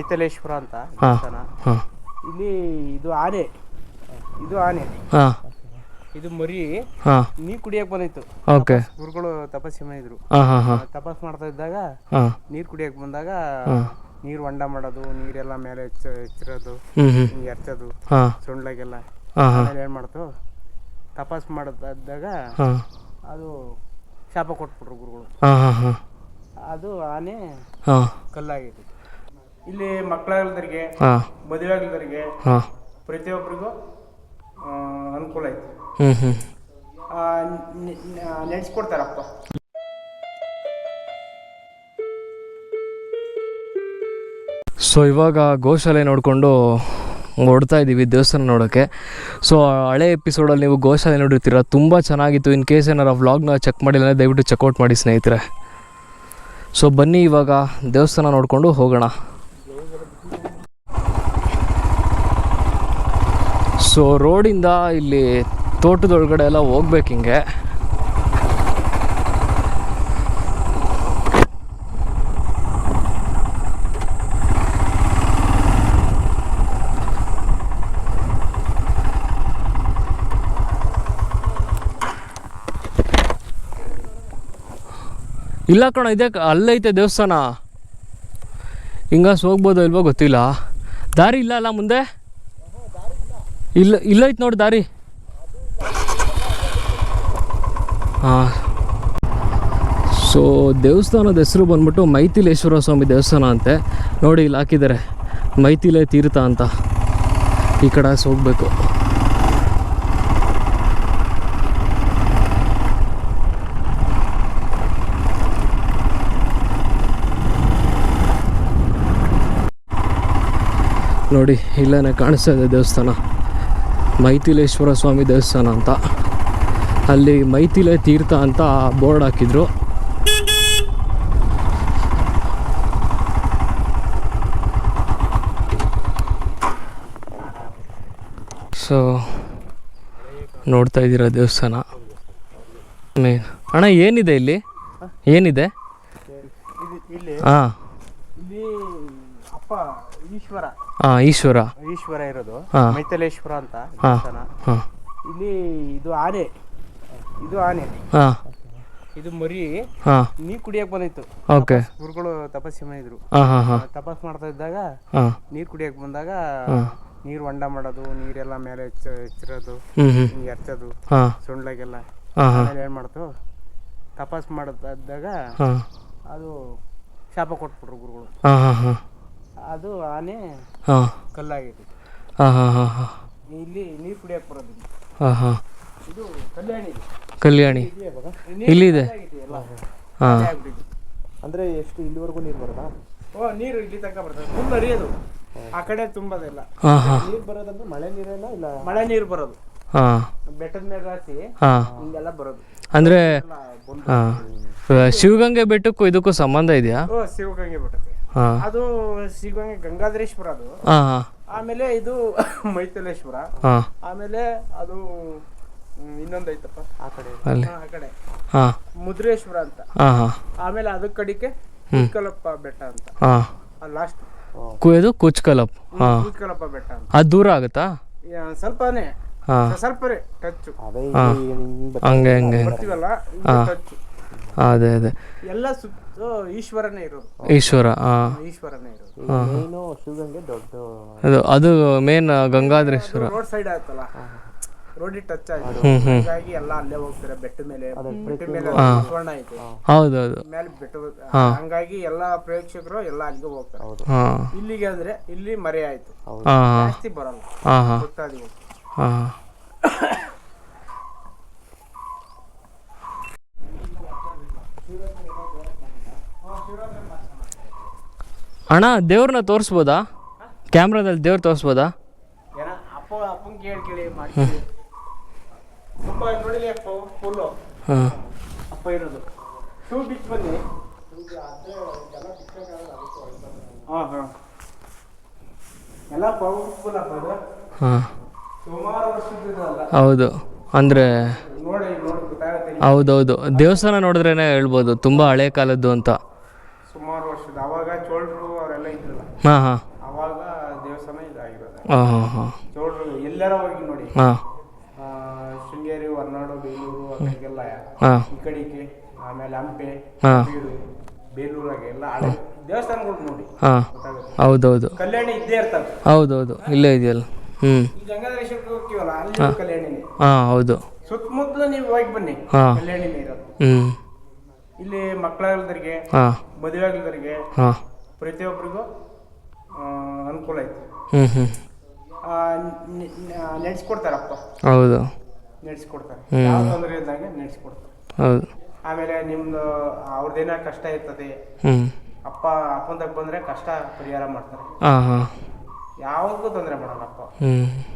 ಮೈತಲೇಶ್ವರ ಅಂತ ಹಾಂ ದೇವಸ್ಥಾನ. ಹಾಂ. ಇಲ್ಲಿ ಇದು ಆನೆ. ಇದು ಆನೆ. ಹಾಂ. ಇದು ಮರಿ. ಹಾ. ನೀರ್ ಕುಡಿಯಕ್ಕೆ ಬಂದಿತ್ತು. ಓಕೆ. ಗುರುಗಳು ತಪಸ್ಸು ಮಾಡಿದ್ರು? ಹಾ ಹಾಂ ಹಾಂ. ತಪಸ್ ಮಾಡ್ತಾ ಇದ್ದಾಗ ನೀರ್ ನೀರು ಕುಡಿಯಕ್ಕೆ ಬಂದಾಗ ನೀರ್ ಹೊಂಡ ಮಾಡೋದು ನೀರೆಲ್ಲ ಮೇಲೆ ಹೆಚ್ಚ ಹೆಚ್ಚಿರೋದು ಹಿಂಗೆ ಎರ್ಚೋದು ಹಾಂ. ಸೊಂಡ್ಲಾಗೆಲ್ಲ. ಏನ್ ಹಾಂ. ಆಮೇಲೆ ಏನು ಮಾಡ್ತು? ತಪಸ್ ಮಾಡ್ತಾ ಇದ್ದಾಗ ಅದು ಶಾಪ ಕೊಟ್ಬಿಟ್ರು ಗುರುಗಳು. ಹಾಂ ಹಾಂ ಹಾಂ. ಅದು ಆನೆ ಹಾ. ಕಲ್ಲಾಗಿತ್ತು. ಇಲ್ಲಿ ಮಕ್ಕಳಾಗಲ್ದರಿಗೆ ಹಾಂ. ಮದುವೆ ಆಗಲ್ದರಿಗೆ ಪ್ರತಿಯೊಬ್ಬರಿಗೂ ಅನುಕೂಲ ಐತಿ. ಹ್ಞೂ ಹ್ಞೂ ನೆನೆಸ್ಕೊಡ್ತಾರಪ್ಪ. ಸೊ ಇವಾಗ ಗೋಶಾಲೆ ನೋಡಿಕೊಂಡು ಓಡ್ತಾ ಇದ್ದೀವಿ ದೇವಸ್ಥಾನ ನೋಡೋಕ್ಕೆ ಸೊ ಹಳೆ ಎಪಿಸೋಡಲ್ಲಿ ನೀವು ಗೋಶಾಲೆ ನೋಡಿರ್ತೀರ? ತುಂಬ ಚೆನ್ನಾಗಿತ್ತು. ಇನ್ ಕೇಸ್ ಏನಾರು ವ್ಲಾಗ್ನ ಚೆಕ್ ಮಾಡಿಲ್ಲ ಅಂದರೆ ದಯವಿಟ್ಟು ಚೆಕ್ಔಟ್ ಮಾಡಿ ಸ್ನೇಹಿತರೆ. ಸೊ ಬನ್ನಿ ಇವಾಗ ದೇವಸ್ಥಾನ ನೋಡಿಕೊಂಡು ಹೋಗೋಣ. ಸೊ ರೋಡಿಂದ ಇಲ್ಲಿ ತೋಟದೊಳಗಡೆ ಎಲ್ಲ ಹೋಗ್ಬೇಕು ಹಿಂಗೆ. ಇಲ್ಲ ಕಣ, ಇದೆ ಅಲ್ಲೈತೆ ದೇವಸ್ಥಾನ. ಹಿಂಗಾಸ್ ಹೋಗ್ಬೋದೋ ಇಲ್ವೋ ಗೊತ್ತಿಲ್ಲ. ದಾರಿ ಇಲ್ಲ ಅಲ್ಲ ಮುಂದೆ? ಇಲ್ಲ ಇಲ್ಲೈತೆ ನೋಡಿ ದಾರಿ. ಹಾಂ ಸೊ ದೇವಸ್ಥಾನದ ಹೆಸರು ಬಂದ್ಬಿಟ್ಟು ಮೈಥಿಲೇಶ್ವರ ಸ್ವಾಮಿ ದೇವಸ್ಥಾನ ಅಂತೆ. ನೋಡಿ ಇಲ್ಲಿ ಹಾಕಿದ್ದಾರೆ. ಮೈಥಿಲೆ ತೀರ್ಥ ಅಂತ. ಈ ಕಡೆ ಹೋಗಬೇಕು. ನೋಡಿ ಇಲ್ಲೇ ಕಾಣಿಸ್ತಾ ಇದೆ ದೇವಸ್ಥಾನ. ಮೈಥಿಲೇಶ್ವರ ಸ್ವಾಮಿ ದೇವಸ್ಥಾನ ಅಂತ. ಅಲ್ಲಿ ಮೈಥಿಲೆ ತೀರ್ಥ ಅಂತ ಬೋರ್ಡ್ ಹಾಕಿದ್ರು. ಸೊ ನೋಡ್ತಾ ಇದ್ದೀರಾ ದೇವಸ್ಥಾನ? ಅಣ್ಣ ಏನಿದೆ ಇಲ್ಲಿ? ಏನಿದೆ? ಹಾಂ. ಅಪ್ಪ ಈಶ್ವರ. ಹಾಂ ಈಶ್ವರ. ಈಶ್ವರ ಇರೋದು. ಹಾ. ಮೈತಲೇಶ್ವರ ಅಂತ ಹಾಂ ದೇವಸ್ಥಾನ. ಹಾಂ ಇಲ್ಲಿ ಇದು ಆನೆ. ಇದು ಆನೆ. ಹಾಂ ಇದು ಮರಿ. ಹಾ ನೀರು ಕುಡಿಯಕ್ಕೆ ಬಂದಿತ್ತು. ಓಕೆ. ಗುರುಗಳು ತಪಸ್ಸು ಮಾಡಿದ್ರು. ಹಾಂ ಹಾಂ ಹಾಂ. ತಪಸ್ ಮಾಡ್ತಾ ಇದ್ದಾಗ ಹಾ ನೀರು ಕುಡಿಯಕ್ಕೆ ಬಂದಾಗ ನೀರ್ ಹೊಂಡ ಮಾಡೋದು ನೀರೆಲ್ಲ ಮೇಲೆ ಹೆಚ್ಚ ಹೆಚ್ಚಿರೋದು ಹ್ಞೂ ಹಿಂಗೆ ಎರ್ಚೋದು ಹಾಂ ಸೊಂಡ್ಲಾಗೆಲ್ಲ. ಹಾಂ ಹಾಂ. ಆಮೇಲೆ ಏನು ಮಾಡ್ತು? ತಪಸ್ ಮಾಡ್ತಾ ಇದ್ದಾಗ ಹಾಂ ಅದು ಶಾಪ ಕೊಟ್ಬಿಟ್ರು ಗುರುಗಳು. ಹಾಂ ಹಾಂ ಹಾಂ. ಅದು ಆನೆ ಹಾಂ. ಕಲ್ಲಾಗಿದೆ. ಹಾಂ ಹಾಂ ಹಾಂ ಹಾಂ. ಇಲ್ಲಿ ನೀರು ಕುಡಿಯಕ್ಕೆ ಬರೋದು ಹಾಂ ಹಾಂ. ಇದು ಕಲ್ಯಾಣಿ ಕಲ್ಯಾಣಿ? ಇಲ್ಲಿದೆ. ಹಾಂ ಅಂದ್ರೆ ಎಷ್ಟು ಇಲ್ಲಿವರೆಗೂ ನೀರು ಬರೋದಾ ಓ ನೀರು ಇಲ್ಲಿ ತನಕ ಬರ್ತದೆ. ಫುಲ್ ಹರಿಯೋದು. ಆ ಕಡೆ ತುಂಬದೆಲ್ಲ. ಹಾಂ ಹಾಂ. ನೀರು ಬರೋದಂದ್ರೆ ಮಳೆ ನೀರೇನ ಇಲ್ಲ? ಮಳೆ ನೀರು ಬರೋದು. ಹಾಂ. ಬೆಟ್ಟದ ಮೇಲೆ ರಾಸಿ ಹಾಂ. ಹಿಂಗೆಲ್ಲ ಬರೋದು. ಅಂದರೆ ಹಾಂ. ಶಿವಗಂಗೆ ಬೆಟ್ಟಕ್ಕೂ ಇದಕ್ಕೂ ಸಂಬಂಧ ಇದೆಯಾ? ಓ ಶಿವಗಂಗೆ ಬಿಟ್ಟದೆ ಹಾಂ ಅದು ಸಿಗುವಂಗೆ ಗಂಗಾಧರೇಶ್ವರ ಅದು. ಹಾಂ ಹಾಂ. ಆಮೇಲೆ ಇದು ಮೈಥಿಲೇಶ್ವರ. ಹಾಂ. ಆಮೇಲೆ ಅದು ಇನ್ನೊಂದೈತಪ್ಪ. ಇನ್ನೊಂದು ಐತಪ್ಪ ಆ ಕಡೆ. ಅಲ್ಲಿ. ಆ ಕಡೆ. ಹಾಂ. ಮುದ್ರೇಶ್ವರ ಅಂತ. ಹಾಂ ಹಾಂ. ಆಮೇಲೆ ಅದಕ್ಕೆ ಕಡಿಕೆ ಕುಚ್ಕಲಪ್ಪ ಬೆಟ್ಟ ಅಂತ. ಹಾಂ. ಲಾಸ್ಟ್ ಕುಯ್ದು ಕುಚ್ಕಲಪ್ಪ. ಕುಚ್ಕಲಪ್ ಹಾಂ. ಕುತ್ಕಲಪ್ಪ ಬೆಟ್ಟ ಅಂತ. ಅದು ದೂರ ಆಗುತ್ತಾ? ಯಾ, ಸ್ವಲ್ಪನೇ. ಹಾಂ. ಸ್ವಲ್ಪನೇ ಟಚ್ ಅದೇ. ಹಂಗೆ ಹಂಗೆ ಬರ್ತೀವಲ್ಲ? ಟಚ್ ಅದೇ ಅದೇ. ಎಲ್ಲ ಸುತ್ತ ಈಶ್ವರನೇ ಇರೋದು. ಈಶ್ವರ ಹಾಂ ಈಶ್ವರನೇ ಇರೋದು. ಈ ಮೇಯ್ನು ಶಿವಗಂಗೆ ದೊಡ್ಡ ಅದು ಅದು ಮೇನ್ ಗಂಗಾಧರೇಶ್ವರ. ರೋಡ್ ಸೈಡ್ ಆಯ್ತಲ್ಲ? ರೋಡಿಗೆ ಟಚ್ ಆಯ್ತು ಹಾಗಾಗಿ ಎಲ್ಲ ಅಲ್ಲೇ ಹೋಗ್ತಾರೆ ಬೆಟ್ಟ ಮೇಲೆ. ಬೆಟ್ಟ ಮೇಲೆ ಸ್ವರ್ಣ ಐತೆ ಹೌದು ಮೇಲೆ ಬೆಟ್ಟ ಹಂಗಾಗಿ ಎಲ್ಲ ಪ್ರೇಕ್ಷಕರು ಎಲ್ಲ ಅಲ್ಲಿಗೆ ಹೋಗ್ತಾರೆ. ಹೌದು. ಇಲ್ಲಿಗೆ ಅಂದ್ರೆ ಇಲ್ಲಿ ಮರೆ ಆಯ್ತು. ಹಾಂ ಜಾಸ್ತಿ ಬರಲ್ಲ. ಹಾಂ ಹಾಂ ಹಾಂ. ಅಣ್ಣ ದೇವ್ರನ್ನ ತೋರಿಸ್ಬೋದಾ? ಕ್ಯಾಮ್ರಾದಲ್ಲಿ ದೇವ್ರು ತೋರಿಸ್ಬೋದಾ? ಹಾಂ. ಹಾಂ ಹೌದು. ಅಂದರೆ ಹೌದೌದು. ದೇವಸ್ಥಾನ ನೋಡಿದ್ರೇನೆ ಹೇಳ್ಬೋದು ತುಂಬ ಹಳೆ ಕಾಲದ್ದು ಅಂತ. ಸುಮಾರು ವರ್ಷದ ಅವಾಗ ಚೋಳರು ಹಾಂ. ಅವಾಗ ದೇವಸ್ಥಾನ ಇದಾಗಿರೋದು. ಹಾಂ ಹಾಂ ಹಾಂ. ಚೌಡ್ರು ಎಲ್ಲಾರ ಹೋಗಿ ನೋಡಿ. ಹಾಂ. ಆ, ಶೃಂಗೇರಿ ಹೊರನಾಡು ಬೇಲೂರು ಆ ಕಡೆಗೆಲ್ಲ ಹಾಂ. ಈ ಕಡೆಗೆ ಆಮೇಲೆ ಹಂಪೆ ಹಾಂ. ಬೀರು ಬೇಲೂರಾಗೆ ಎಲ್ಲ ಹಳೆ ದೇವಸ್ಥಾನಗಳು ನೋಡಿ. ಹಾಂ. ಗೊತ್ತಾಗುತ್ತೆ. ಹೌದೌದು. ಕಲ್ಯಾಣಿ ಇದ್ದೇ ಇರ್ತವೆ. ಹೌದೌದು. ಇಲ್ಲೇ ಇದೆಯಲ್ಲ. ಹ್ಞೂ ಈ ಗಂಗಾಧರೇಶ್ವರಕ್ಕೆ ಹೋಗ್ತೀವಲ್ಲ ಅಲ್ಲಿ ಕಲ್ಯಾಣಿನೇ. ಹಾಂ ಹೌದು. ಸುತ್ತಮುತ್ತಲು ನೀವು ಹೋಗಿ ಬನ್ನಿ. ಹಾಂ. ಕಲ್ಯಾಣಿನೇ ಇರೋದು. ಹ್ಞೂ ಇಲ್ಲಿ ಮಕ್ಕಳಾಗಲ್ದರಿಗೆ ಹಾಂ. ಮದುವೆ ಆಗಲ್ದರಿಗೆ ಹಾಂ. ಪ್ರತಿಯೊಬ್ಬರಿಗೂ ಅನುಕೂಲ ಐತೆ ಹ್ಞೂ ಹ್ಞೂ ನಡೆಸ್ಕೊಡ್ತಾರಪ್ಪ. ಹೌದು. ನಡೆಸ್ಕೊಡ್ತಾರೆ. ಯಾವ ತೊಂದರೆ ಇದ್ದಂಗೆ ನಡೆಸ್ಕೊಡ್ತಾರೆ. ಹೌದು. ಆಮೇಲೆ ನಿಮ್ದು ಅವ್ರದ್ದೇನ ಕಷ್ಟ ಇರ್ತದೆ. ಹ್ಞೂ ಅಪ್ಪ ಅಪ್ಪಂದಾಗ ಬಂದ್ರೆ ಕಷ್ಟ ಪರಿಹಾರ ಮಾಡ್ತಾರೆ. ಹಾಂ ತೊಂದರೆ ಮಾಡಲ್ಲ ಅಪ್ಪ ಹ್ಞೂ